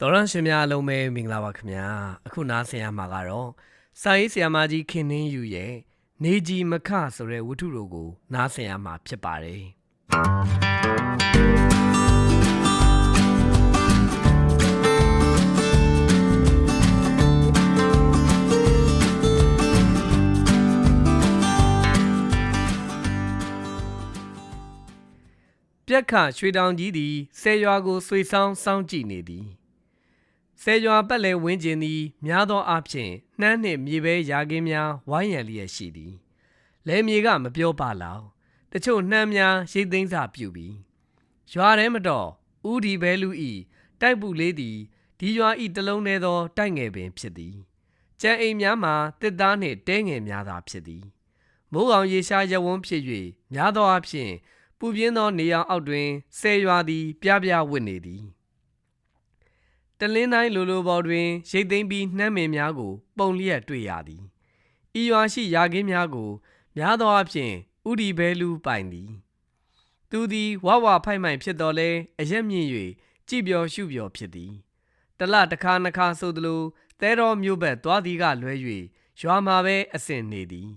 တော်ရန်ရှင်များအလုံးပဲမင်္ဂလာပါခင်ဗျာအခုနားဆင်ရမှာကတော့စာရေးဆရာမကြီးခင်နှင်းယူရဲ့နေကြီးမခဆိုတဲ့ဝတ္ထုတို့ကို နားဆင်ရမှာဖြစ်ပါတယ်ပြက်ခရွှေတောင်ကြီးသည်ဆယ်ရွာကိုဆွေဆောင်စောင်းကြည့်နေသည် ဆယ်ရွာပတ်လည်ဝင်းကျင်သည် များသောအားဖြင့်နှမ်းနှင့်မြေပဲရာခင်းများဝိုင်းရန်လျက်ရှိသည်လယ်မြေကမပြောပါလောက်တချို့နှမ်းများရိတ်သိမ်းစာပြုပြီးရွာထဲမတော်ဥဒီဘဲလူဤတိုက်ပူလေးသည်ဒီရွာဤတလုံးသေးသော တိုက်ငယ်ပင်ဖြစ်သည်ကြံအိမ်များမှာတစ်သားနှင့်တဲငယ်များသာဖြစ်သည်မိုးကောင်ရေရှားရဝန်းဖြစ်၍များသောအားဖြင့်ပူပြင်းသောနေရောင်အောက်တွင်ဆယ်ရွာသည် ပြပြဝစ်နေသည် တလင်းတိုင်းလိုလိုပေါ်တွင်ရိတ်သိမ်းပြီးနှမ်းမင်များကို ပုံလျက်တွေ့ရသည်ဤရွာရှိယာခင်းများကို များသောအားဖြင့်ဥဒီဘဲလူပိုင်သည် သူသည်ဝဝဖိုက်မိုင်ဖြစ်တော်လဲအရက်မြင့်၍ကြည်ပြော်ရှုပြော်ဖြစ်သည်တလတစ်ခါနှစ်ခါဆိုသလိုသဲတော်မျိုးဘက်သွားသည်ကလွဲ၍ရွာမှာပဲအစဉ်နေသည်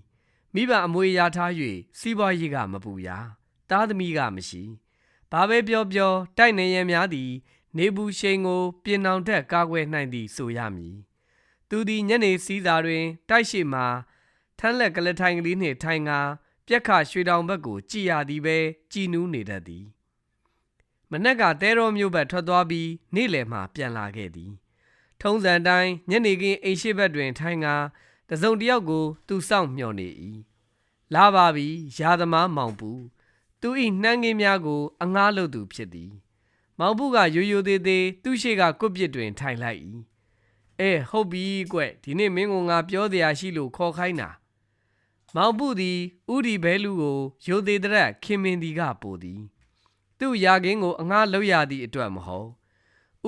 မိဘအမွေရထား၍စီးပွားရေးကမပူရာသားသမီးကမရှိဘာပဲပြောပြောတိုက်နေရန်များသည် နေဘူးရှိန်ကိုပြင်အောင်ထက်ကာကွယ်နိုင်သည်ဆိုရမည်သူသည်ညနေစည်းစာတွင် တိုက်ရှိမှထန်းလက်ကလထိုင်ကလေးနှင့်ထိုင်ကာပြက်ခရွှေတောင်ဘက်ကိုကြည်ရသည်ပဲကြည်နူးနေတတ်သည်မနက်ကတဲတော်မျိုးဘက်ထွက်သွားပြီးနေ့လယ်မှပြန်လာခဲ့သည် ထုံးစံတိုင်းညနေခင်းအိမ်ရှိဘက်တွင် ထိုင်ကာတစုံတစ်ယောက်ကိုသူစောင့်မျှော်နေ၏လာပါပြီရာသမားမောင်ပူသူ၏နှမ်းငင်းများကို အငားလုပ်သူဖြစ်သည် မောင်ပုကရိုးရိုးသေးသေးသူ့ရှိကကွပ်ပြစ်တွင် ထိုင်လိုက်၏အဲဟုတ်ပြီကွဒီနေ့မင်းကငါပြောတရားရှိလို့ခေါ်ခိုင်းတာမောင်ပုသည်ဥဒီဘဲလူကိုရိုသေတရက်ခင်မင်ဒီကပို့သည် သူ့ယာကင်းကိုအငားလုပ်ရသည့်အတွက်မဟုတ်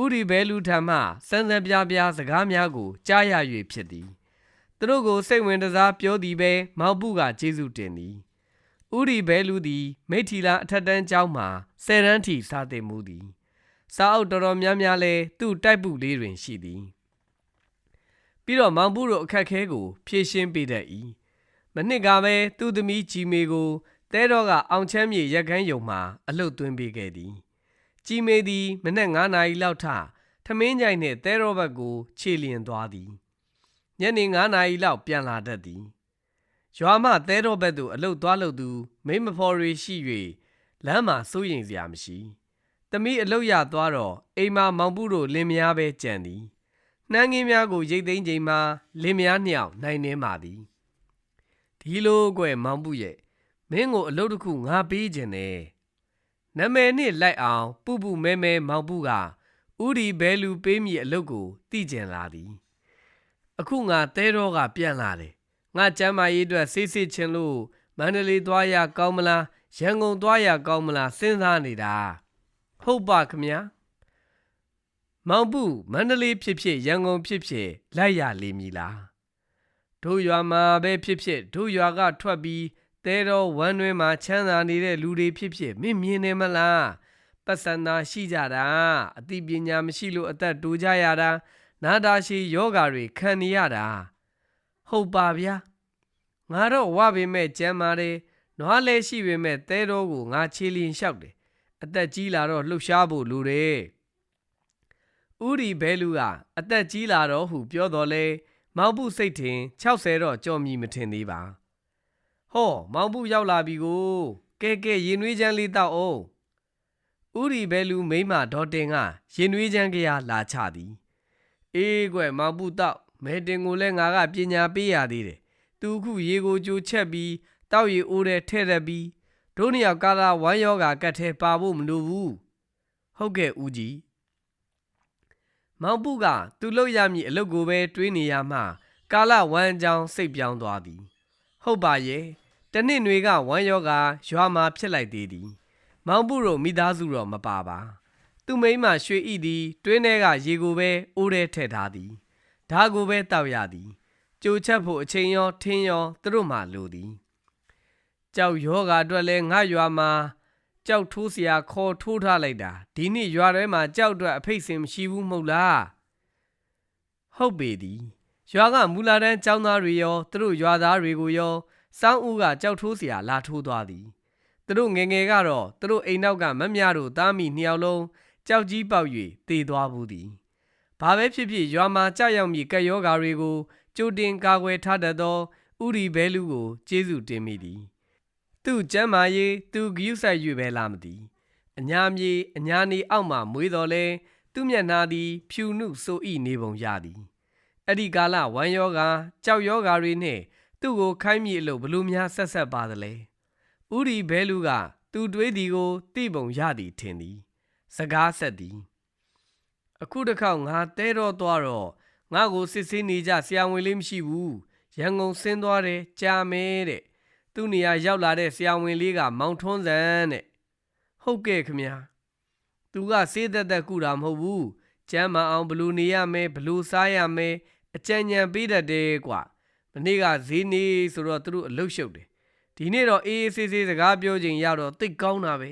ဥဒီဘဲလူထံမှစန်းစန်းပြားပြားစကားများကိုကြားရ၍ဖြစ်သည်သူတို့ကိုစိတ်ဝင်စားပြောသည်ပဲမောင်ပုကကျေးဇူးတင်သည်ဥရီဘဲလူသည်မိထီလာအထက်တန်းကျောင်းမှာဆယ်တန်းထီစာသင်မှုသည် စာအုပ်တော်တော်များများလဲသူ့တိုက်ပုလေးတွင်ရှိသည်ပြီးတော့မောင်ပုတို့အခက်ခဲကိုဖြေရှင်းပေးတတ်၏မနှစ်ကပဲသူ့သမီးကြီးမေကိုတဲတော်ကအောင်ချမ်းမြေရက်ကန်းယုံမှာအလှုပ်သွင်းပေးခဲ့သည်ကြီးမေသည်မနေ့9နာရီလောက်ထထမင်းကြိုင်နှင့်တဲတော်ဘက်ကိုခြေလျင်သွားသည်ညနေ9နာရီလောက်ပြန်လာတတ်သည်ရွာမှသဲတော်ဘက်သို့အလုတ်သွားလို့သူမိမဖော်ရီရှိ၍လမ်းမှာစိုးရင်စရာမရှိ။ သမီးအလုတ်ရသွားတော့အိမ်မှာမောင်ပုတို့လင်မယားပဲကြံသည်။နှမ်းငင်းများကိုရိတ်သိမ်းချိန်မှာလင်မယားနှစ်ယောက်နိုင်နေပါသည်။ဒီလိုကွယ်မောင်ပုရဲ့မင်းကိုအလုတ်တစ်ခုငါပေးခြင်းနဲ့နမယ်နဲ့လိုက်အောင်ပူပူမဲမဲမောင်ပုကဥဒီဘဲလူပေးမိအလုတ်ကိုတိကျင်လာသည်။အခုငါသဲတော်ကပြန်လာတယ်ငါကျမ်းမာရေးအတွက်ဆေးစစ်ခြင်းလို့မန္တလေးသွားရကောင်းမလားရန်ကုန်သွားရကောင်းမလားစဉ်းစားနေတာ ဟုတ်ပါခမညာမောင်ပုမန္တလေးဖြစ်ဖြစ်ရန်ကုန်ဖြစ်ဖြစ်လိုက်ရလိမ့်မည်လားတို့ရွာမှာပဲဖြစ်ဖြစ်တို့ရွာကထွက်ပြီးတဲတော်ဝမ်းတွင်းမှာချမ်းသာနေတဲ့လူတွေဖြစ်ဖြစ်မင်းမြင်နေမလားပတ်စံသာရှိကြတာအသိပညာမရှိလို့အသက်တိုးကြရတာနာတာရှိယောဂါတွေခံနေရတာဟုတ်ပါဗျာငါတော့ဝပေမဲ့ကြမ်းပါတယ်နွားလဲရှိပေမဲ့သဲတော်ကိုငါချေလျင်လျှောက်တယ် အသက်ကြီးလာတော့လှုပ်ရှားဖို့လိုတယ်ဥရီဘဲလူကအသက်ကြီးလာတော့ဟုပြောတော်လဲမောင်ပုစိတ်ထင်60တော့ကြော်မြည်မထင်သေးပါဟောမောင်ပုရောက်လာပြီကိုကဲကဲရင်နွေးချမ်းလေးတောက်အောင်ဥရီဘဲလူမိမဒေါ်တင်ကရင်နွေးချမ်းကြရလာချသည်အေးကွယ်မောင်ပုတောက်မဲတင်ကိုလည်းငါကပညာပေးရသေးတယ်သူခုရေကိုကြိုချက်ပြီးတောက်ရီအိုးတဲ့ထဲ့ရက်ပြီး တို့နှစ်ယောက်ကာလာဝမ်းယောဂါကတ်ထဲပါဖို့မလိုဘူးဟုတ်ကဲ့ဦးကြီးမောင်ပုကသူ့လောက်ရမည်အလုပ်ကိုပဲတွေးနေရမှကာလဝမ်းကြောင်းစိတ်ပြောင်းသွားသည် ဟုတ်ပါရဲ့တနစ်နွေကဝမ်းယောဂါရွာမှာဖြစ်လိုက်သေးသည်မောင်ပုတို့မိသားစုတော့မပါပါ သူမိမရွှေဤသည် တွင်းထဲကရေကိုပဲအိုးထဲထည့်ထားသည်ဒါကိုပဲတောက်ရသည်ကြိုချက်ဖို့အချိန်ရောထင်းရောသူတို့မှလိုသည် ကြောက်ယောဂါအတွက်လဲငါရွာမှာကြောက်ထိုးစရာခေါ်ထိုးထားလိုက်တာဒီနေ့ရွာထဲမှာကြောက်အတွက်အဖိတ်စင်မရှိဘူးမဟုတ်လားဟုတ်ပေသည်ရွာကမူလာတန်းចောင်းသားတွေရောသူတို့ရွာသားတွေကိုရောစောင်းဦးကကြောက်ထိုးစရာလာထိုးသွားသည်သူတို့ငငယ်ကတော့သူတို့အိမ်နောက်ကမမတို့သားမိနှစ်ယောက်လုံးကြောက်ကြီးပေါက်၍တေသွားဘူးသည်ဘာပဲဖြစ်ဖြစ်ရွာမှာကြောက်ရောက်မည်ကက်ယောဂါတွေကိုကြိုတင်ကာကွယ်ထားတတ်သောဥရီဘဲလူကိုကျေးဇူးတင်မိသည် သူ့ကျမ်းမာရေးသူဂယုဆိုင်၍ပဲလာမသည်အညာမြေအညာနေအောက်မှမွေးတော်လဲသူ့မျက်နှာသည် ဖြူနုဆိုဤနေပုံရသည်အဲ့ဒီကာလဝမ်းယောဂါကြောက်ယောဂါတွေနှင့်သူ့ကိုခိုင်းမိအလို့ဘလို့များဆက်ဆက်ပါသလဲဥရီဘဲလူက သူတွေးသည်ကိုသိပုံရသည်ထင်သည် စကားဆက်သည် အခုတစ်ခေါက်ငါတဲတော့သွားတော့ငါ့ကိုစစ်ဆေးနေကြဆရာဝန်လေးမရှိဘူးရန်ကုန်ဆင်းသွားတယ်ကြာမဲတဲ့ သူ့နေရာရောက်လာတဲ့ဆရာဝန်လေးကမောင်ထွန်းစံတဲ့ဟုတ်ကဲ့ခမညာသူကစေးသက်သက်ကုတာမဟုတ်ဘူးကျမ်းမအောင်ဘလူနေရမယ်ဘလူစားရမယ်အကြံဉာဏ်ပေးတတ်တယ်ကွာမနေ့ကဈေးနေဆိုတော့သူတို့အလုတ်ရှုပ်တယ်ဒီနေ့တော့အေးအေးဆေးဆေးစကားပြောချိန်ရတော့သိတ်ကောင်းတာပဲ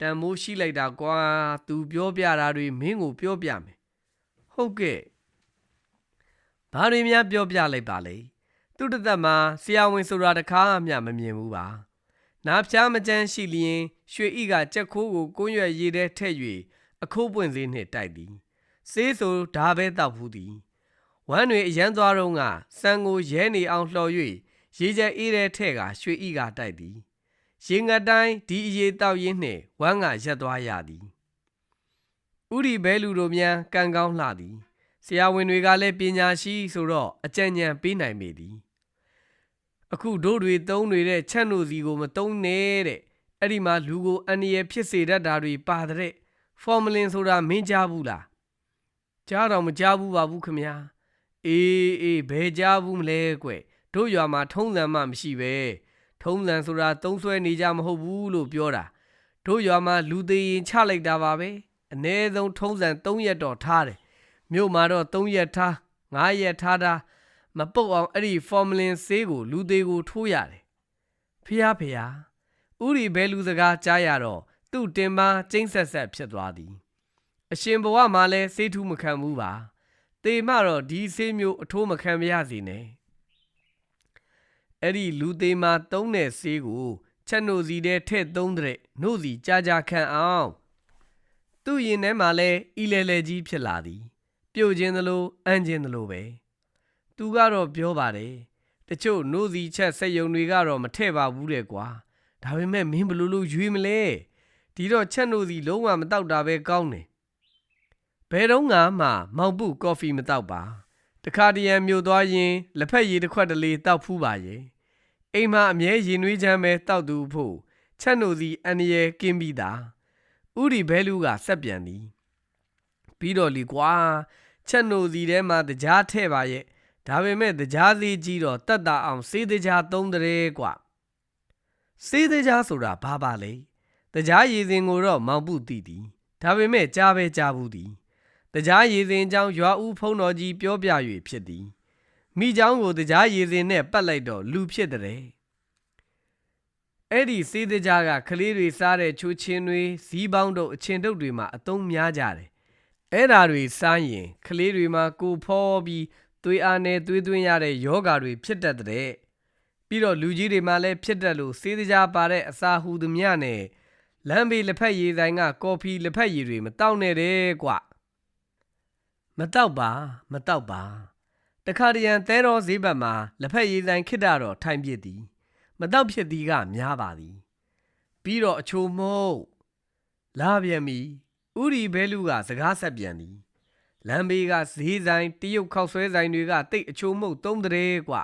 တန်မိုးရှိလိုက်တာကွာသူပြောပြတာတွေမင်းကိုပြောပြမယ်ဟုတ်ကဲ့ဘာတွေများပြောပြလိုက်ပါလဲ သူတသက်မှာဆရာဝန်ဆိုတာတခါမှမမြင်ဘူးပါနားဖြားမကြမ်းရှိလျင် ရွှေဤကကြက်ခိုးကိုကိုးရွက်ရည်ထဲထည့်၍အခိုးပွင့်စေနှင့်တိုက်သည်စေးဆိုဒါပဲတောက်ဘူးသည်ဝမ်းတွေအရန်သွားတော့ကစံကိုရဲနေအောင်လှော်၍ရေချက်အေးတဲ့ထဲကရွှေဤကတိုက်သည်ရေငတ်တိုင်းဒီအရေတောက်ရင်းနှင့်ဝမ်းကရက်သွားရသည်ဥရီဘဲလူတို့များကံကောင်းလှသည်ဆရာဝန်တွေကလည်းပညာရှိဆိုတော့အကြံဉာဏ်ပေးနိုင်ပေသည် အခုတို့တွေသုံးနေတဲ့ချက်နိုစီကိုမသုံးနဲ့တဲ့အဲ့ဒီမှာလူကိုအန္တရာယ်ဖြစ်စေတတ်တာတွေပါတဲ့ဖော်မလင်ဆိုတာမင်းကြားဘူးလားကြားတော့မကြားဘူးပါဘူးခမညာအေးအေးဘယ်ကြားဘူးမလဲကွတို့ရွာမှာထုံးစံမှမရှိပဲထုံးစံဆိုတာသုံးဆွဲနေကြမဟုတ်ဘူးလို့ပြောတာတို့ရွာမှာလူသေးရင်ချလိုက်တာပါပဲအ ਨੇ ဆုံးထုံးစံ3ရက်တော့ထားတယ်မြို့မှာတော့3ရက်ထား9ရက်ထားတာ မပုတ်အောင်အဲ့ဒီဖော်မလင်ဆေးကို လူသေးကိုထိုးရတယ်ဖះဖះဥရီဘဲလူစကားကြားရတော့သူ့တင်ပါကျိမ့်ဆက်ဆက်ဖြစ်သွားသည် အရှင်ဘဝမှာလဲဆေးထူးမခံဘူးပါတေမတော့ဒီဆေးမျိုးအထိုးမခံမရစေနဲ့အဲ့ဒီလူသေးမှာတုံးတဲ့ဆေးကိုချက်နိုစီတဲ့ထဲ့သုံးတဲ့နို့စီကြာကြာခံအောင်သူ့ရင်ထဲမှာလဲအီလဲလဲကြီးဖြစ်လာသည် ပြုတ်ခြင်းသလိုအန်းခြင်းသလိုပဲ သူကတော့ပြောပါတယ်တချို့နိုးစီချက်ဆက်ယုံတွေကတော့မထဲ့ပါဘူးတဲ့ကွာဒါပေမဲ့မင်းဘလို့လို့ရွေးမလဲဒီတော့ချက်နိုးစီလုံးဝမတောက်တာပဲကောင်းတယ်ဘယ်တော့မှမောင်ပုကော်ဖီမတောက်ပါတခါတရံမြို့သွားရင်လက်ဖက်ရည်တစ်ခွက်တလေတောက်ဖူးပါရဲ့အိမ်မှာအမြဲရင်နွေးချမ်းပဲတောက်သူဖို့ချက်နိုးစီအန်ရယ်ကင်းပြီးသားဥရီဘဲလူကဆက်ပြန်သည်ပြီးတော့လီကွာချက်နိုစီထဲမှာတကြားထဲ့ပါရဲ့ ဒါပေမဲ့တကြားသေးကြီးတော့တတ်တာအောင်စေးတကြားသုံးတဲ့ကွာစေးတကြားဆိုတာဘာပါလဲတကြားရည်စင်ကိုတော့မောင်ပုတည်သည်ဒါပေမဲ့ကြားပဲကြားဘူးသည်တကြားရည်စင်အကြောင်းရွာဦးဖုံတော်ကြီးပြောပြ၍ဖြစ်သည်မိเจ้าကိုတကြားရည်စင်နဲ့ပတ်လိုက်တော့လူဖြစ်တဲ့အဲ့ဒီစေးတကြားကကလေးတွေစားတဲ့ချိုးချင်းတွေဇီးပေါင်းတို့အချင်းတုပ်တွေမှာအသုံးများကြတယ်အဲ့ဓာတွေစားရင်ကလေးတွေမှာကိုဖောပြီး သွေးအားနဲ့သွေးသွင်းရတဲ့ယောဂါတွေဖြစ်တတ်တဲ့ပြီးတော့လူကြီးတွေမှာလည်းဖြစ်တတ်လို့စေးတကြားပါတဲ့အစာဟူသည်မြနဲ့လမ်းဘေးလက်ဖက်ရည်ဆိုင်ကကော်ဖီလက်ဖက်ရည်တွေမတောက်နဲ့တဲ့ကွမတောက်ပါမတောက်ပါတခါတရံသဲတော်ဈေးဘက်မှာလက်ဖက်ရည်ဆိုင်ခိတ္တတော့ထိုင်ပြစ်သည် မတောက်ဖြစ်သည်ကများပါသည် ပြီးတော့အချိုမဟုတ်လာပြန်ပြီဥရီဘဲလူကစကားဆက်ပြန်သည် လမ်းဘေးကဈေးဆိုင်တရုတ်ခောက်ဆွဲဆိုင်တွေကတိတ်အချိုမှုတ်သုံးတဲ့ကွ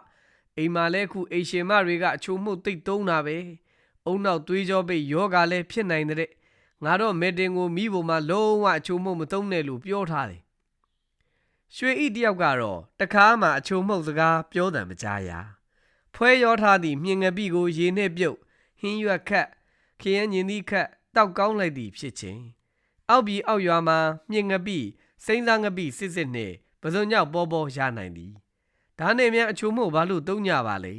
အိမ်မှာလဲခုအိမ်ရှင်မတွေကအချိုမှုတ်တိတ်သုံးတာပဲအုံနောက်သွေးကြောပိတ်ယောဂါလဲဖြစ်နိုင်တဲ့ငါတော့မေတင်ကိုမိဖို့မှလုံးဝအချိုမှုတ်မသုံးနဲ့လို့ပြောထားတယ်ရွှေဤတယောက်ကတော့တခါမှအချိုမှုတ်စကားပြောတယ်မကြားရဖွဲရောထားသည့်မြင်ငပိကိုရေနှင့်ပြုတ်ဟင်းရွက်ခတ်ခရမ်းညင်သည့်ခတ်တောက်ကောင်းလိုက်သည်ဖြစ်ခြင်းအောက်ပြည်အောက်ရွာမှာမြင့်ငပိ စိမ့်သားငပိစစ်စစ်နှင့်ပဇွန်ညောက်ပေါ်ပေါ်ရနိုင်သည်ဒါနဲ့မြန်အချို့မို့ဘာလို့တုံးကြပါလဲ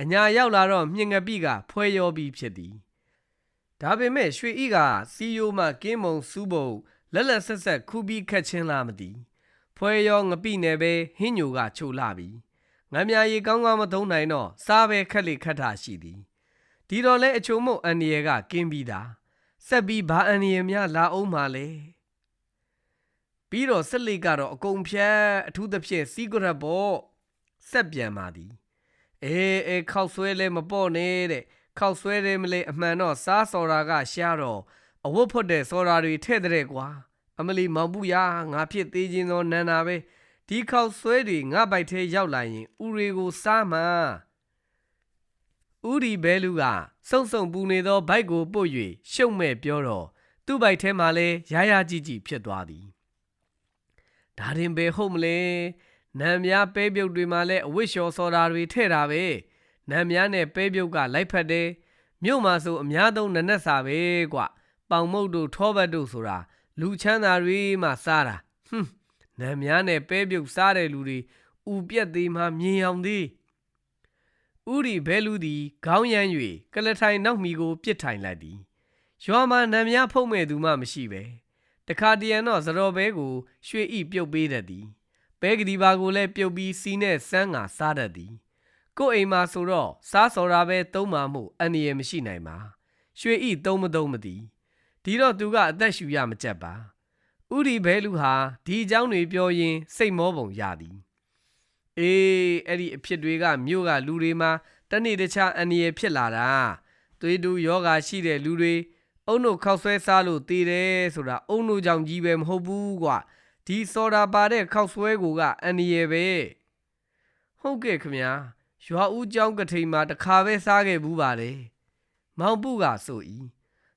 အညာရောက်လာတော့မြင့်ငပိကဖွဲရောပြီးဖြစ်သည်ဒါပေမဲ့ရွှေဤကစီယိုမှကင်းမုံစူးပုံလက်လက်ဆက်ဆက်ခူပြီးခတ်ချင်းလာမသိဖွဲရောငပိနယ်ပဲဟင်းညိုကချိုလာပြီငမ်းမြရီကောင်းကောင်းမသုံးနိုင်တော့စားပဲခက်လေခတ်တာရှိသည်ဒီတော့လဲအချုံမုံအန်ဒီယကကင်းပြီးသားဆက်ပြီးဘာအန်ဒီယများလာအောင်ပါလဲ ပြီးတော့ဆက်လက်ကတော့အကုန်ဖြတ်အထူးသဖြင့်စီးကရက်ပေါ့ဆက်ပြန်ပါသည်အေးအေးခောက်ဆွဲလဲမပေါ့နဲ့တဲ့ခောက်ဆွဲတယ်မလဲအမှန်တော့စားစော်တာကရှားတော့အဝတ်ဖွတ်တဲ့စော်တာတွေထဲ့တဲ့ကွာအမလီမောင်ပူရငါဖြစ်သေးခြင်းသောနန္နာပဲဒီခောက်ဆွဲတွေငါဘိုက်ထဲရောက်လာရင်ဥတွေကိုစားမှာဥဒီဘဲလူကစုံစုံပူနေသောဘိုက်ကိုပုတ်၍ရှုံမဲ့ပြောတော့သူ့ဘိုက်ထဲမှာလဲရာရာကြည့်ကြည့်ဖြစ်သွားသည် ဒါရင်ပဲဟုတ်မလဲနံများပဲပြုတ်တွေမှာလဲအဝတ်လျှော်စော်တာတွေထဲ့တာပဲနံများနဲ့ပဲပြုတ်ကလိုက်ဖက်တယ်မြို့မှာဆိုအများသုံးနနက်စာပဲကွပေါင်မုတ်တို့ထောပတ်တို့ဆိုတာလူချမ်းသာတွေမှစားတာဟွန်းနံများနဲ့ပဲပြုတ်စားတဲ့လူတွေဥပြက်သေးမှမြင်အောင်သေးဥရီဘဲလူသည်ခေါင်းရမ်း၍ကလထိုင်နောက်မီကိုပြစ်ထိုင်လိုက်သည်ရွာမှာနံများဖုံးမဲ့သူမှမရှိပဲ တခါတရံတော့ဇတော်ဘဲကိုရွှေဤပြုတ်ပေးတတ်သည်ပဲကတိပါကိုလည်းပြုတ်ပြီးစီးနဲ့စမ်းငါစားတတ်သည်ကို့အိမ်မှာဆိုတော့စားစော်တာပဲသုံးမှမှုအန္တရာယ်မရှိနိုင်ပါရွှေဤသုံးမသုံးမသိဒီတော့သူကအသက်ရှူရမကြက်ပါဥဒီဘဲလူဟာဒီအကြောင်းတွေပြောရင် စိတ်မောပုံရသည်အေးအဲ့ဒီအဖြစ်တွေကမြို့ကလူတွေမှာတနေ့တခြားအန္တရာယ်ဖြစ်လာတာသွေးတူယောဂါရှိတဲ့လူတွေ အုံတို့ခောက်ဆွဲစားလို့တည်တယ်ဆိုတာအုံတို့ကြောင့်ကြီးပဲမဟုတ်ဘူးကွာဒီစော်တာပါတဲ့ခောက်ဆွဲကိုကအန္တရာယ်ပဲဟုတ်ကဲ့ခမညာရွာဦးကျောင်းကထိန်မှာတခါပဲစားခဲ့ဘူးပါလေမောင်ပုကဆို၏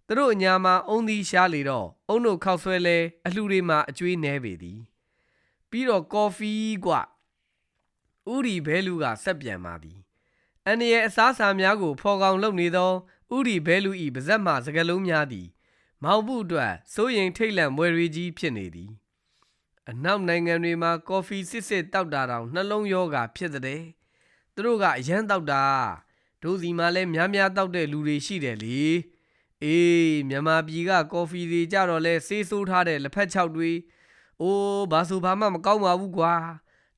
သူတို့အညာမှာအုံသီးရှားလေတော့အုံတို့ခောက်ဆွဲလဲအလှူတွေမှာအကျွေးနေပေသည်ပြီးတော့ကော်ဖီကွဥရီဘဲလူကဆက်ပြန်ပါသည်အန်ရဲ့အစားအစာများကိုဖော်ကောင်လုပ်နေသော ဥရီဘဲလူဤပါဇက်မှစကလုံးများသည် မောင်ပုအတွက်စိုးရင်ထိတ်လန့်မွယ်ရီကြီးဖြစ်နေသည်အနောက်နိုင်ငံတွေမှာကော်ဖီစစ်စစ်တောက်တာတောင်နှလုံးယောဂါဖြစ်တဲ့သူတို့ကအရန်တောက်တာတို့စီမှာလည်းများများတောက်တဲ့လူတွေရှိတယ်လေအေးမြန်မာပြည်ကကော်ဖီတွေကြတော့လဲဆေးဆိုးထားတဲ့လက်ဖက်ချောက်တွေအိုးဘာဆိုဘာမှမကောင်းပါဘူးကွာ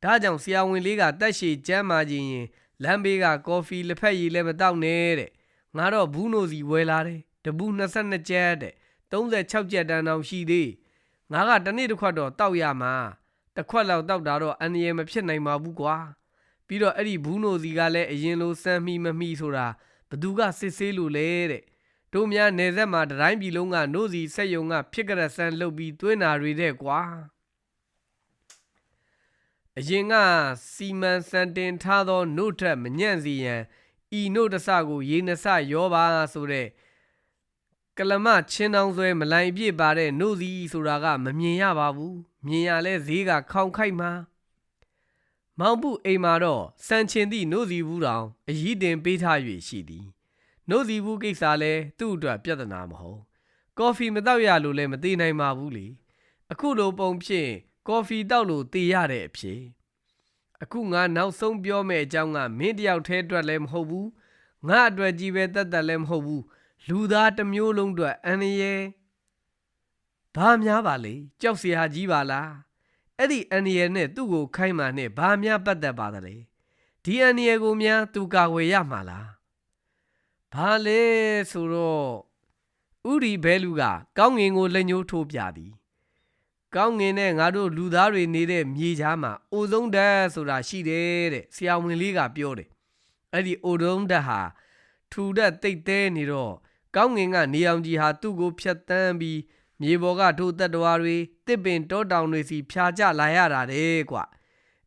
ဒါကြောင့်ဆရာဝန်လေးကတက်ရှည်ကျမ်းမာခြင်းရင်လမ်းဘေးကကော်ဖီလက်ဖက်ရည်လည်းမတောက်နဲ့တဲ့ ငါတော့ဘူးနိုစီဝယ်လာတယ်တပူး22ကျက်တဲ့36ကျက်တန်းတောင်ရှိသေးငါကတနေ့တစ်ခွက်တော့တောက်ရမှာတစ်ခွက်လောက်တောက်တာတော့အန္တရာယ်မဖြစ်နိုင်ပါဘူးကွာပြီးတော့အဲ့ဒီဘူးနိုစီကလည်းအရင်လိုစမ်းမိမမိဆိုတာဘသူကစစ်ဆေးလို့လဲတဲ့တို့များနေဆက်မှာတတိုင်းပြည်လုံးကနို့စီဆက်ယုံကဖြစ်ကြတဲ့ဆန်းလှုပ်ပြီးတွင်းနာတွေတဲ့ကွာအရင်ကစီမံစံတင်ထားသောနို့ထက်မညံ့စီရန် ဤနို့တဆကိုရေနဆရောပါဆိုတဲ့ကလမချင်းတောင်ဆွဲမလိုင်ပြည့်ပါတဲ့နို့စီဆိုတာကမမြင်ရပါဘူးမြင်ရလဲဈေးကခေါင်ခိုက်မှာမောင်ပုအိမ်မှာတော့စံချင်သည့်နို့စီဘူးတောင်အยีတင်ပေးထား၍ရှိသည်နို့စီဘူးကိစ္စလဲသူ့အတွက်ပြဿနာမဟုတ်ကော်ဖီမတောက်ရလို့လည်းမသိနိုင်ပါဘူးလေအခုလိုပုံဖြင့်ကော်ဖီတောက်လို့တေရတဲ့အဖြစ် အခုငါနောက်ဆုံးပြောမယ့်အကြောင်းကမင်းတယောက်တည်းအတွက်လည်းမဟုတ်ဘူးငါအတွက်ကြီးပဲတက်တက်လည်းမဟုတ်ဘူးလူသားတစ်မျိုးလုံးအတွက်အန္တရာယ်ဘာများပါလေကြောက်စရာကြီးပါလားအဲ့ဒီအန်ဒီယယ်နဲ့သူ့ကိုခိုင်းမှနဲ့ဘာများပတ်သက်ပါသလဲဒီအန်ဒီယယ်ကိုများသူကာဝယ်ရမှာလားဘာလဲဆိုတော့ဥရီဘဲလူကကောင်းငင်ကိုလက်ညှိုးထိုးပြသည် ကောင်းငင်နဲ့ငါတို့လူသားတွေနေတဲ့မြေချားမှာအိုဆုံးဓာတ်ဆိုတာရှိတယ်တဲ့ဆရာဝန်လေးကပြောတယ်အဲ့ဒီအိုဆုံးဓာတ်ဟာထူဓာတ်တိတ်တဲနေတော့ကောင်းငင်ကနေအောင်ကြီးဟာသူ့ကိုဖြတ်တန်းပြီးမြေပေါ်ကထိုတတ္တဝါတွေတစ်ပင်တောတောင်တွေစီဖြာကျလာရတာတဲ့ကွ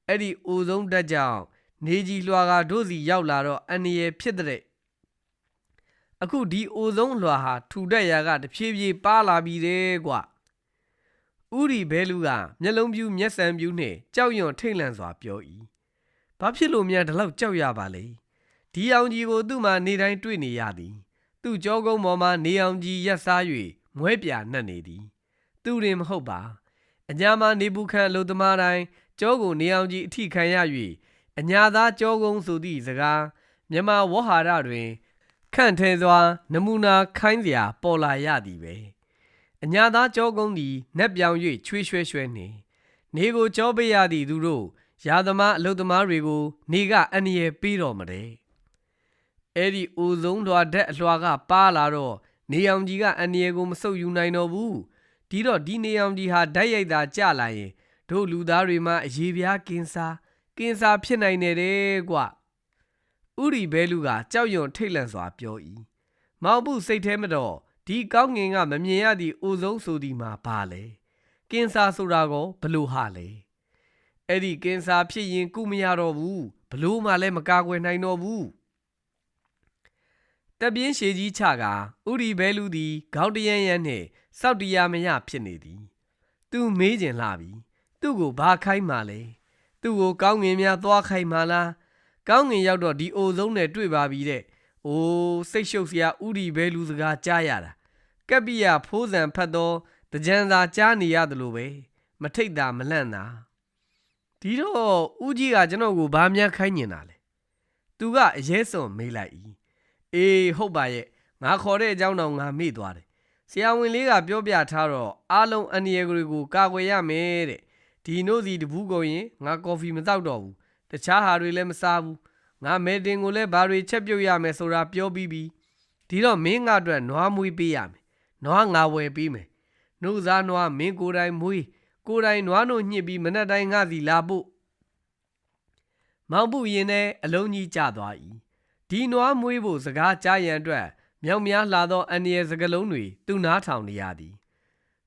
အဲ့ဒီအိုဆုံးဓာတ်ကြောင့်နေကြီးလွှာကတို့စီရောက်လာတော့အန္တရာယ်ဖြစ်တဲ့အခုဒီအိုဆုံးလွှာဟာထူတက်ရာကတဖြည်းဖြည်းပါလာပြီတဲ့ကွ ဥရီဘဲလူကမျက်လုံးပြူးမျက်စံပြူးနဲ့ကြောက်ရွံ့ထိတ်လန့်စွာပြော၏ဘာဖြစ်လို့များဒီလောက်ကြောက်ရပါလဲဒီအောင်ကြီးကိုသူ့မှာနေတိုင်းတွေ့နေရသည်သူ့ကြောကုန်းပေါ်မှာနေအောင်ကြီးရက်စား၍မွဲပြာနှက်နေသည်သူရင်မဟုတ်ပါအညာမှာနေဘူးခန့်လူသမားတိုင်းကြောကိုနေအောင်ကြီးအထိခံရ၍အညာသားကြောကုန်းဆိုသည့်စကားမြမဝဟာရတွင်ခန့်ထဲစွာ နမူနာခိုင်းစရာပေါ်လာရသည်ပဲ အညာသားကြောကုန်းသည်နက်ပြောင်၍ချွေးရွှဲရွှဲနေနေကိုကြောပေးရသည်သူတို့ရာသမားအလုသမားတွေကို နေကအန္တရာယ်ပေးတော်မတဲ့အဲ့ဒီအိုဆုံးတော်ဓာတ်အလွှာကပါလာတော့နေအောင်ကြီးကအန္တရာယ်ကိုမဆုပ်ယူနိုင်တော့ဘူးဒီတော့ဒီနေအောင်ကြီးဟာဓာတ်ရိုက်တာကြလာရင်တို့လူသားတွေမှာအရေးပြားကင်းစားကင်းစားဖြစ်နိုင်တယ်တဲ့ကွဥရီဘဲလူကကြောက်ရွံ့ထိတ်လန့်စွာပြော၏မောင်ဘူးစိတ်ထဲမတော့ ဒီကောင်းငင်ကမမြင်ရသည့်အိုဆုံးဆိုသည်မှာပါလေကင်းစားဆိုတာကိုဘလို့ဟာလေအဲ့ဒီကင်းစားဖြစ်ရင်ကုမရတော့ဘူးဘလို့မှလည်းမကာကွယ်နိုင်တော့ဘူးတပြင်းရှည်ကြီးချကဥရီဘဲလူသည်ခေါင်းတရန်ရန်နှင့်စောက်တရားမရဖြစ်နေသည် သူမေးကျင်လာပြီသူ့ကိုဘာခိုင်းမှလဲသူ့ကိုကောင်းငင်များသွားခိုင်းမှလားကောင်းငင်ရောက်တော့ဒီအိုဆုံးနဲ့တွေ့ပါပြီတဲ့။ အိုးစိတ်ရှုပ်စရာဥဒီဘဲလူစကားကြားရတာ။ကပ်ပိယဖိုးဆံဖတ်တော့တကြံသာကြားနေရတယ်လို့ပဲ။မထိတ်တာမလန့်တာ။ဒီတော့ဦးကြီးကကျွန်တော်ကိုဘာများခိုင်းနေတာလဲ။သူကအရေးစွန်မေးလိုက်၏။အေးဟုတ်ပါရဲ့။ငါခေါ်တဲ့အကြောင်းတော့ငါမေ့သွားတယ်။ဆရာဝန်လေးကပြောပြထားတော့အားလုံးအန္တရာယ်တွေကိုကာကွယ်ရမယ်တဲ့။ဒီနို့စီတဘူးကုန်ရင်ငါကော်ဖီမတောက်တော့ဘူး။တခြားဟာတွေလည်းမစားဘူး။ ငါမဲတင်ကိုလည်းဘာတွေချက်ပြုတ်ရမယ်ဆိုတာပြောပြီးပြီဒီတော့မင်းငါအတွက်နွားမွေးပေးရမယ်နွားငါဝယ်ပေးမယ်နှုတ်စားနွားမင်းကိုယ်တိုင်မွေးကိုယ်တိုင်နွားတို့ညှစ်ပြီးမနဲ့တိုင်းငါစီလာဖို့မောင်ပုရင်နဲ့အလုံးကြီးကျသွား၏ဒီနွားမွေးဖို့စကားကြားရန်အတွက်မြောက်များလာသောအန်ရယ်စကလုံးတွေသူ့နားထောင်နေရသည်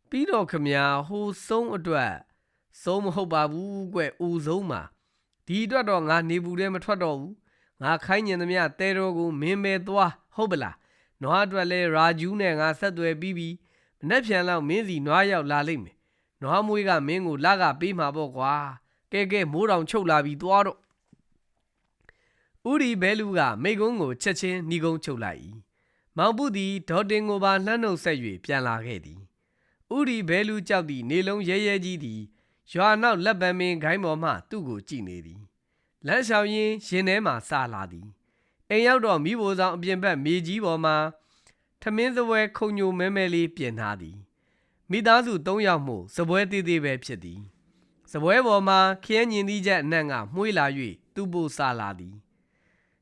ပြီးတော့ခမညာဟိုဆုံးအတွက်ဆုံးမဟုတ်ပါဘူးကွဦးဆုံးမှာဒီအတွက်တော့ငါနေဘူးတဲ့မထွက်တော့ဘူး ငါခိုင်းညင်သမျှတဲတော်ကိုမင်းပဲသွားဟုတ်ပလားနွားအတွက်လဲရာဂျူးနဲ့ငါဆက်သွယ်ပြီးပြီမနှက်ဖြန်လောက်မင်းစီနွားရောက်လာလိမ့်မယ်နွားမွေးကမင်းကိုလကပေးမှာပေါ့ကွာကဲကဲမိုးတောင်ချုပ်လာပြီသွားတော့ဥရီဘဲလူကမိကုန်းကိုချက်ချင်းဏီကုန်းချုပ်လိုက်၏မောင်ပုသည်ဒေါ်တင်ကိုပါလှမ်းနှုတ်ဆက်၍ပြန်လာခဲ့သည်ဥရီဘဲလူကြောက်သည့်နေလုံးရဲရဲကြီးသည်ရွာနောက်လက်ပံမင်းဂိုင်းပေါ်မှသူ့ကိုကြည့်နေသည် လမ်းလျှောက်ရင်းရင်ထဲမှစလာသည်အိမ်ရောက်တော့မိဘဆောင်အပြင်ဘက်မြေကြီးပေါ်မှာထမင်းစပွဲခုံညိုမဲမဲလေးပြင်ထားသည်မိသားစု၃ယောက်မှုစပွဲသေးသေးပဲဖြစ်သည်စပွဲပေါ်မှာခရမ်းညင်သည့်ချက်အနံ့ကမှုေးလာ၍သူ့ဖို့စလာသည်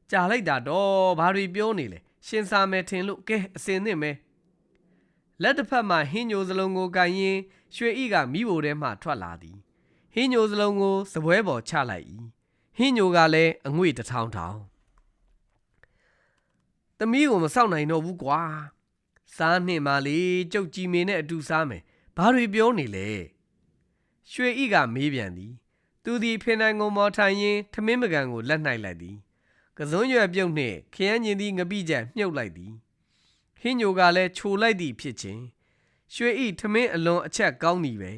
ကြာလိုက်တာတော့ဘာတွေပြောနေလဲရှင်စာမယ်ထင်လို့ကဲအစင်သင့်မဲလက်တစ်ဖက်မှဟင်းညိုစလုံးကိုကန်ရင်ရွှေဤကမိဘထဲမှထွက်လာသည်ဟင်းညိုစလုံးကိုစပွဲပေါ်ချလိုက်၏ ဟင်းညိုကလည်းအငွေ့တထောင်ထောင်သမီးကိုမစောင့်နိုင်တော့ဘူးကွာစားနှင့်မလေးကြုတ်ကြည်မင်းနဲ့အတူစားမယ်ဘာတွေပြောနေလဲရွှေဤကမေးပြန်သည် သူသည်ဖင်နိုင်ကုံမော်ထိုင်ရင်ထမင်းပကံကိုလက်နှိုက်လိုက်သည်ကစွန်းရွယ်ပြုတ်နှင့်ခရမ်းညင်သည်ငပိချက်မြုပ်လိုက်သည်ဟင်းညိုကလည်းခြိုလိုက်သည်ဖြစ်ခြင်းရွှေဤထမင်းအလွန်အချက်ကောင်းသည်ပဲ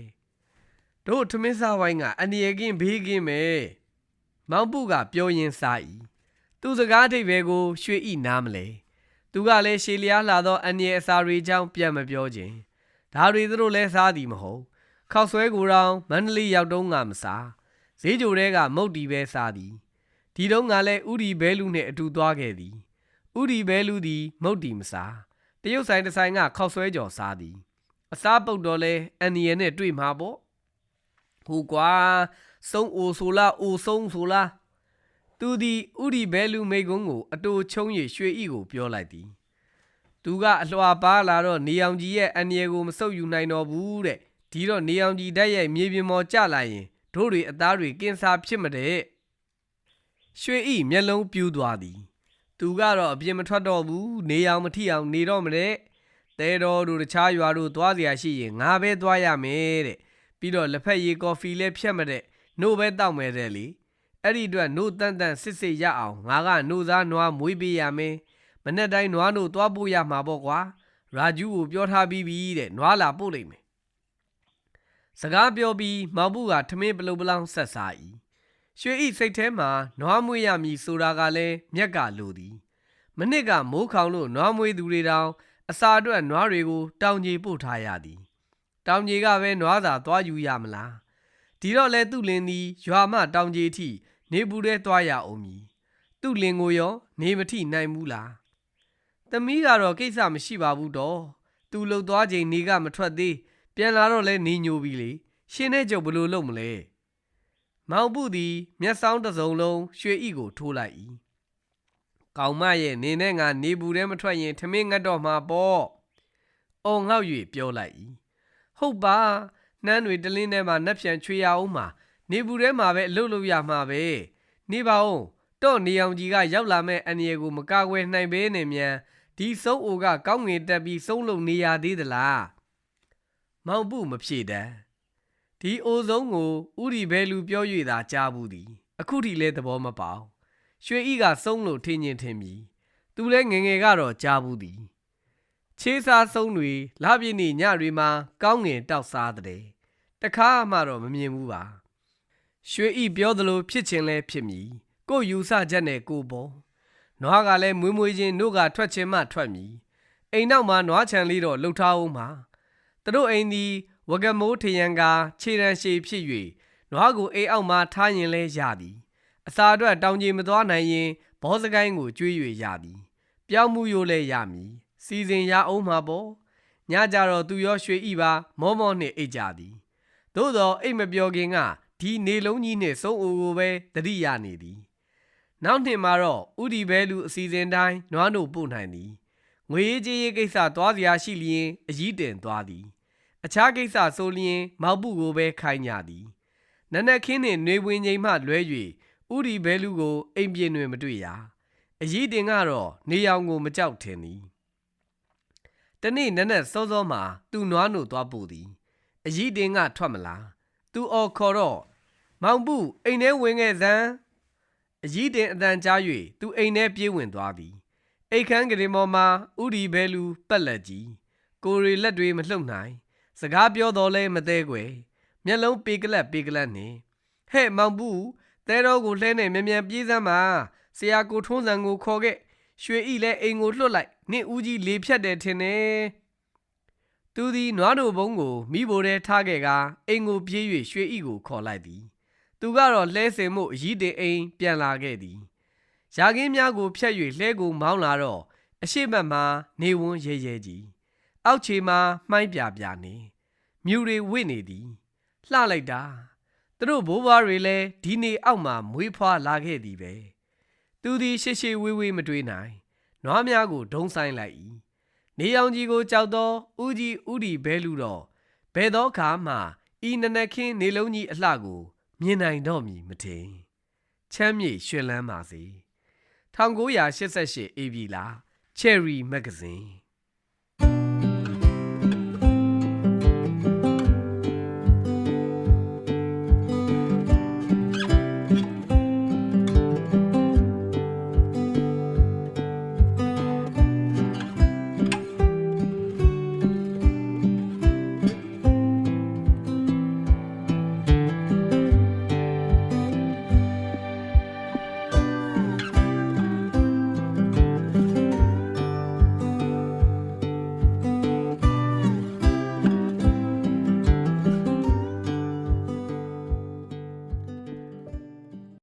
တို့ထမင်းစားဝိုင်းကအန်ဒီယကင်းဘေးကင်းပဲ မောင်ပုကပြောရင်းစား၏သူစကားထိပ်ပဲကို ရွှေဤနားမလဲသူကလည်းရှေလျားလာသောအန်ရဲ့အစာတွေကြောင့်ပြန်မပြောခြင်းဒါတွေသူတို့လည်းစားသည်မဟုတ်ခောက်ဆွဲကိုတောင်မန္တလေးရောက်တုန်းကမစားဈေးကြိုတဲကမုတ်တီပဲစားသည်ဒီတုန်းကလည်းဥဒီဘဲလူနှင့်အတူသွားခဲ့သည်ဥဒီဘဲလူသည် မုတ်တီမစားတရုတ်ဆိုင်တစ်ဆိုင်ကခောက်ဆွဲကြော်စားသည်အစားပုတ်တော့လဲအန်ရဲ့နဲ့တွေ့မှာပေါ့ဟိုကွာ စုံအိုဆိုလားအိုဆုံးဆိုလားသူသည်ဥဒီဘဲလူမိကုန်းကိုအတူချုံ၍ရွှေဤကိုပြောလိုက်သည်သူကအလွှာပါလာတော့နေအောင်ကြီးရဲ့အန်ရယ်ကိုမဆုပ်ယူနိုင်တော့ဘူးတဲ့ဒီတော့နေအောင်ကြီးတက်ရဲ့မြေပြင်ပေါ်ကျလာရင်တို့တွေအသားတွေကင်းစားဖြစ်မတဲ့ရွှေဤမျက်လုံးပြူးသွားသည်သူကတော့အပြင်မထွက်တော့ဘူးနေအောင်မထိအောင်နေတော့မတဲ့တဲတော်တို့တခြားရွာတို့သွားเสียရှိရင်ငါပဲသွားရမယ်တဲ့ပြီးတော့လက်ဖက်ရည်ကော်ဖီလည်းဖြတ်မတဲ့ နို့ပဲတောက်မယ်တဲ့လေအဲ့ဒီအတွက်နို့တန်တန်စစ်စစ်ရအောင်ငါကနို့သားနွားမွေးပေးရမယ်မနေ့တိုင်းနွားနို့သွားပို့ရမှာပေါ့ကွာရာဂျူးကိုပြောထားပြီးပြီတဲ့နွားလာပို့လိုက်မယ်စကားပြောပြီးမောင်ပုကထမင်းပလုပလောင်းဆက်စား၏ရွှေဤစိတ်ထဲမှာနွားမွေးရမည်ဆိုတာကလည်းမြက်ကလိုသည်မနစ်ကမိုးခေါင်လို့နွားမွေးသူတွေတောင်အစာအတွက်နွားတွေကိုတောင်ကြီးပို့ထားရသည် တောင်ကြီးကပဲနွားသာသွားယူရမလား ဒီတော့လဲသူ့လင်းသည်ရွာမှတောင်ကြီးထိ နေဘူးတဲ့သွားရအောင်မည်သူ့လင်းကိုရော နေမထိနိုင်ဘူးလားသမီးကတော့ကိစ္စမရှိပါဘူးတော့သူလှုပ်သွားချိန်နေကမထွက်သေးပြန်လာတော့လဲနေညိုပြီလေရှင်နဲ့ကြုတ်ဘလို့လုပ်မလဲမောင်ပုသည်မျက်စောင်းတစ်စုံလုံးရွှေဤကိုထိုးလိုက်၏ကောင်မရဲ့နေနဲ့ငါနေဘူးထဲမထွက်ရင်ထမင်းငတ်တော့မှာပေါ့အော်ငေါက်၍ပြောလိုက်၏ဟုတ်ပါ နှမ်းတွေတလင်းထဲမှာနှက်ပြန်ချွေရအောင်မှာနေဘူးထဲမှာပဲအလုပ်လုပ်ရမှာပဲနေပါဦးတော့နေအောင်ကြီးကရောက်လာမဲ့အန်ရယ်ကိုမကာကွယ်နိုင်ဘဲနဲ့မြန်ဒီစုံအိုကကောင်းငင်တက်ပြီးစုံလုံနေရသေးသလားမောင်ပုမဖြေတမ်းဒီအိုဆုံးကိုဥရီဘဲလူပြော၍သာကြားဘူးသည် အခုထိလဲသဘောမပေါက်ရွှေဤကစုံလို့ထင်းချင်းထင်ပြီသူလဲငယ်ငယ်ကတော့ကြားဘူးသည်ချေးစားစုံတွေလပြည့်နေ့ညတွေမှာကောင်းငင်တောက်စားတဲ့ တခါမှတော့မမြင်ဘူးပါရွှေဤပြောသလိုဖြစ်ခြင်းလဲဖြစ်မည်ကို့ယူဆချက်နဲ့ကိုပေါ်နွားကလည်းမွေးမွေးချင်းတို့ကထွက်ခြင်းမှထွက်မည်အိမ်နောက်မှာနွားချံလေးတော့လှုပ်ထားအောင်မှာသူတို့အိမ်သည်ဝကမိုးထရန်ကခြေရန်ရှည်ဖြစ်၍နွားကိုအိမ်အောက်မှာထားရင်လဲရသည်အစာအတွက်တောင်ကြီးမသွားနိုင်ရင်ဘောစကိုင်းကိုကျွေး၍ရသည်ပြောင်းမှုရိုးလဲရမည်စီစဉ်ရအောင်မှာပေါ့ညကြတော့သူရောရွှေဤပါမောမောနှင့်အိတ်ကြသည် သို့သောအိတ်မပြောခင်ကဒီနေလုံးကြီးနှင့်စုံအိုကိုပဲတတိယနေသည်နောက်နှစ်မှာတော့ဥဒီဘဲလူအစီအစဉ်တိုင်းနွားနို့ပို့နိုင်သည်ငွေရေးကြေးရေးကိစ္စသွားစရာရှိလျင်အကြီးတင်သွားသည် အခြားကိစ္စဆိုလျင် မောက်ပုကိုပဲခိုင်းကြသည်နနက်ခင်းနှင့်နှွေဝင်ချိန်မှလွဲ၍ဥဒီဘဲလူကိုအိမ်ပြင်တွင်မတွေ့ရအကြီးတင်ကတော့နေရောင်ကိုမကြောက်ထင်သည်တနေ့နနက်စောစောမှသူနွားနို့သွားပို့သည် အကြီးတင်ကထွက်မလားသူအော်ခေါ်တော့မောင်ပုအိမ်ထဲဝင်ခဲ့စမ်းအကြီးတင်အတန်ကြား၍သူအိမ်ထဲပြေးဝင်သွားသည်အိတ်ခမ်းကလေးပေါ်မှာဥဒီဘဲလူပက်လက်ကြီးကိုရီလက်တွေမလှုပ်နိုင် စကားပြောတော့လဲမသေးွယ်မျက်လုံးပေကလတ်ပေကလတ်နေဟဲ့မောင်ပုတဲတော်ကိုလှဲနေမြန်မြန်ပြေးစမ်းပါဆရာကိုထုံးစံကိုခေါ်ခဲ့ရွှေဤလဲအိမ်ကိုလွတ်လိုက်နင့်ဦးကြီးလေဖြတ်တယ်ထင်တယ် သူသည်နွားနိုဘုံကိုမိဘိုထဲထားခဲ့ကာအိမ်ကိုပြေး၍ရွှေဤကိုခေါ်လိုက်သည်သူကတော့လှဲစင်မှုအကြီးတင်အိမ်ပြန်လာခဲ့သည်ရာခင်းများကိုဖြတ်၍လှဲကိုမောင်းလာတော့အရှိတ်မတ်မှာနေဝန်းရဲရဲကြီးအောက်ခြေမှာမှိုင်းပြပြနေမြူတွေဝင့်နေသည်လှလိုက်တာသူတို့ဘိုးဘွားတွေလည်းဒီနေအောက်မှာမွေးဖွားလာခဲ့သည်ပဲသူသည်ရှေ့ရှေ့ဝေးဝေးမတွေးနိုင်နွားများကိုဒုံဆိုင်လိုက်၏ နေရောင်ကြီးကိုကြောက်သောဦးကြီးဦးဒီဘဲလူတော့ဘယ်သောအခါမှဤနနက်ခင်းနေလုံးကြီးအလှကိုမြင်နိုင်တော့မည်မထင်ချမ်းမြေရွှင်လန်းပါစေ1988 AB လာ Cherry Magazine